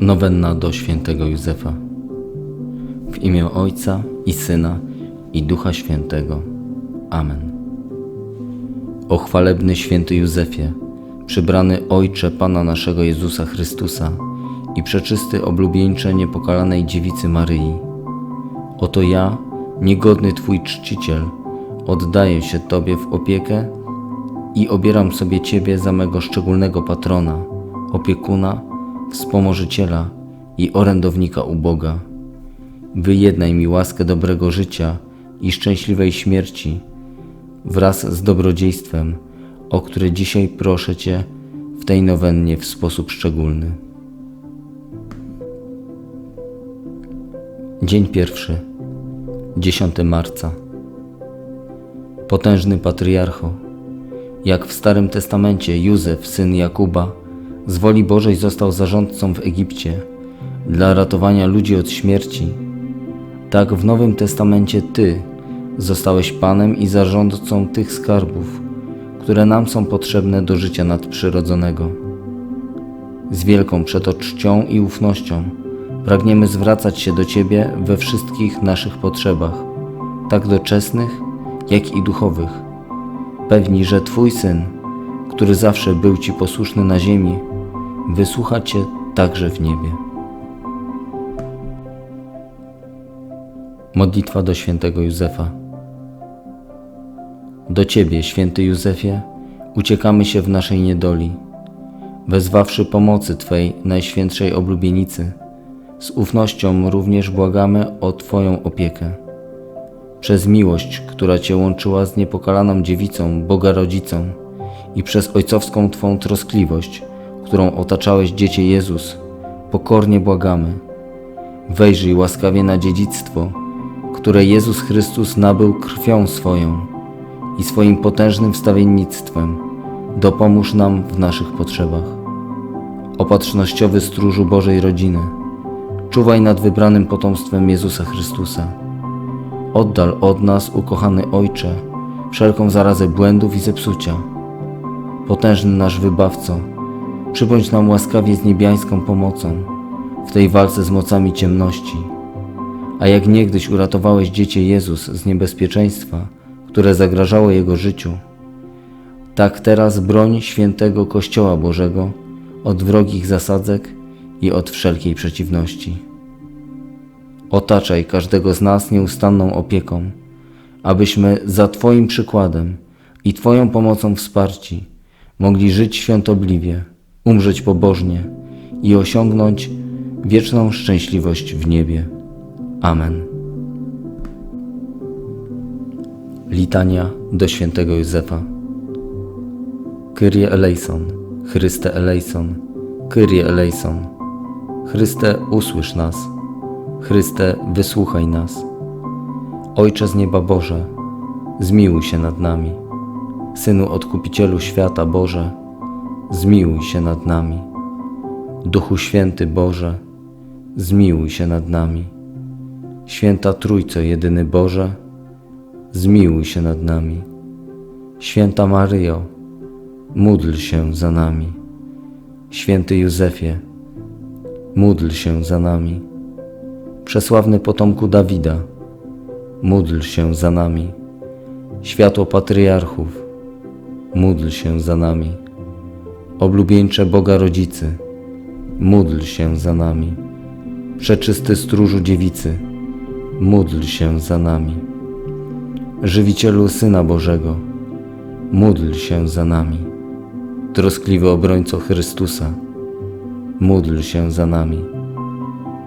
Nowenna do świętego Józefa. W imię Ojca i Syna i Ducha Świętego. Amen. O chwalebny święty Józefie, przybrany Ojcze Pana naszego Jezusa Chrystusa i przeczysty oblubieńcze niepokalanej dziewicy Maryi. Oto ja, niegodny Twój czciciel, oddaję się Tobie w opiekę i obieram sobie Ciebie za mego szczególnego patrona, opiekuna, wspomożyciela i orędownika u Boga. Wyjednaj mi łaskę dobrego życia i szczęśliwej śmierci wraz z dobrodziejstwem, o które dzisiaj proszę Cię w tej nowennie w sposób szczególny. Dzień pierwszy, 10 marca. Potężny patriarcho, jak w Starym Testamencie Józef, syn Jakuba, z woli Bożej został zarządcą w Egipcie dla ratowania ludzi od śmierci, tak w Nowym Testamencie Ty zostałeś Panem i zarządcą tych skarbów, które nam są potrzebne do życia nadprzyrodzonego. Z wielką przeto czcią i ufnością pragniemy zwracać się do Ciebie we wszystkich naszych potrzebach, tak doczesnych, jak i duchowych, pewni, że Twój Syn, który zawsze był Ci posłuszny na ziemi, wysłucha Cię także w niebie. Modlitwa do świętego Józefa. Do Ciebie, święty Józefie, uciekamy się w naszej niedoli, wezwawszy pomocy Twej najświętszej oblubienicy. Z ufnością również błagamy o Twoją opiekę. Przez miłość, która Cię łączyła z niepokalaną dziewicą, Boga Rodzicą i przez ojcowską Twą troskliwość, którą otaczałeś Dziecię Jezus, pokornie błagamy. Wejrzyj łaskawie na dziedzictwo, które Jezus Chrystus nabył krwią swoją i swoim potężnym wstawiennictwem. Dopomóż nam w naszych potrzebach. Opatrznościowy stróżu Bożej rodziny, czuwaj nad wybranym potomstwem Jezusa Chrystusa. Oddal od nas, ukochany Ojcze, wszelką zarazę błędów i zepsucia. Potężny nasz wybawco, przybądź nam łaskawie z niebiańską pomocą w tej walce z mocami ciemności. A jak niegdyś uratowałeś dziecię Jezus z niebezpieczeństwa, które zagrażało jego życiu, tak teraz broń świętego Kościoła Bożego od wrogich zasadzek i od wszelkiej przeciwności. Otaczaj każdego z nas nieustanną opieką, abyśmy za Twoim przykładem i Twoją pomocą wsparci mogli żyć świątobliwie, umrzeć pobożnie i osiągnąć wieczną szczęśliwość w niebie. Amen. Litania do świętego Józefa. Kyrie eleison, Chryste eleison, Kyrie eleison. Chryste, usłysz nas. Chryste, wysłuchaj nas. Ojcze z nieba Boże, zmiłuj się nad nami. Synu Odkupicielu świata Boże, zmiłuj się nad nami. Duchu Święty Boże, zmiłuj się nad nami. Święta Trójco Jedyny Boże, zmiłuj się nad nami. Święta Maryjo, módl się za nami. Święty Józefie, módl się za nami. Przesławny potomku Dawida, módl się za nami. Światło patriarchów, módl się za nami. Oblubieńcze Boga Rodzicy, módl się za nami. Przeczysty stróżu dziewicy, módl się za nami. Żywicielu Syna Bożego, módl się za nami. Troskliwy obrońco Chrystusa, módl się za nami.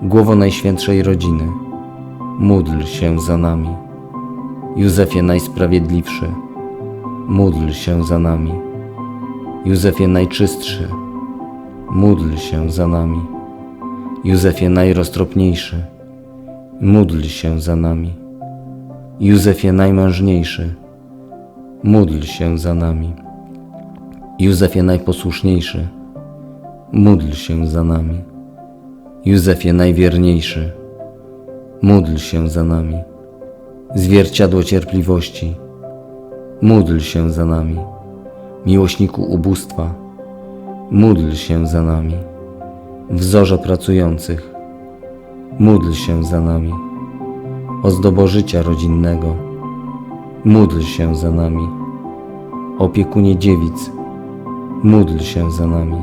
Głowo Najświętszej Rodziny, módl się za nami. Józefie Najsprawiedliwszy, módl się za nami. Józefie Najczystszy, módl się za nami. Józefie Najroztropniejszy, módl się za nami. Józefie Najmężniejszy, módl się za nami. Józefie Najposłuszniejszy, módl się za nami. Józefie Najwierniejszy, módl się za nami. Zwierciadło cierpliwości, módl się za nami. Miłośniku ubóstwa, módl się za nami. Wzorze pracujących, módl się za nami. Ozdobo życia rodzinnego, módl się za nami. Opiekunie dziewic, módl się za nami.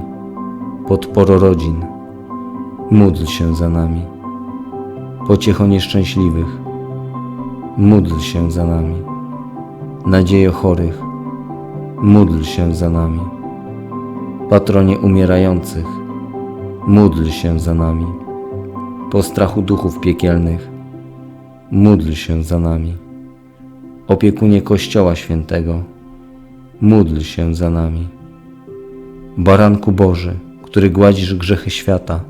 Podporo rodzin, módl się za nami. Pociecho nieszczęśliwych, módl się za nami. Nadziejo chorych, módl się za nami. Patronie umierających, módl się za nami. Po strachu duchów piekielnych, módl się za nami. Opiekunie Kościoła Świętego, módl się za nami. Baranku Boży, który gładzisz grzechy świata,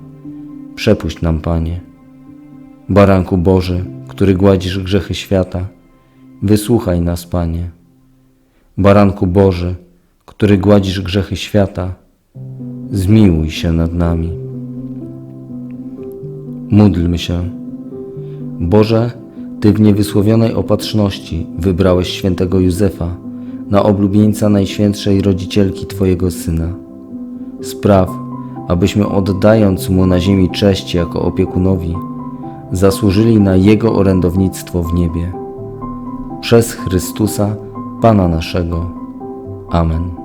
przepuść nam, Panie. Baranku Boży, który gładzisz grzechy świata, wysłuchaj nas, Panie. Baranku Boży, który gładzisz grzechy świata, zmiłuj się nad nami. Módlmy się. Boże, Ty w niewysłowionej opatrzności wybrałeś świętego Józefa na oblubieńca Najświętszej Rodzicielki Twojego Syna. Spraw, abyśmy oddając Mu na ziemi cześć jako opiekunowi, zasłużyli na Jego orędownictwo w niebie. Przez Chrystusa, Pana naszego. Amen.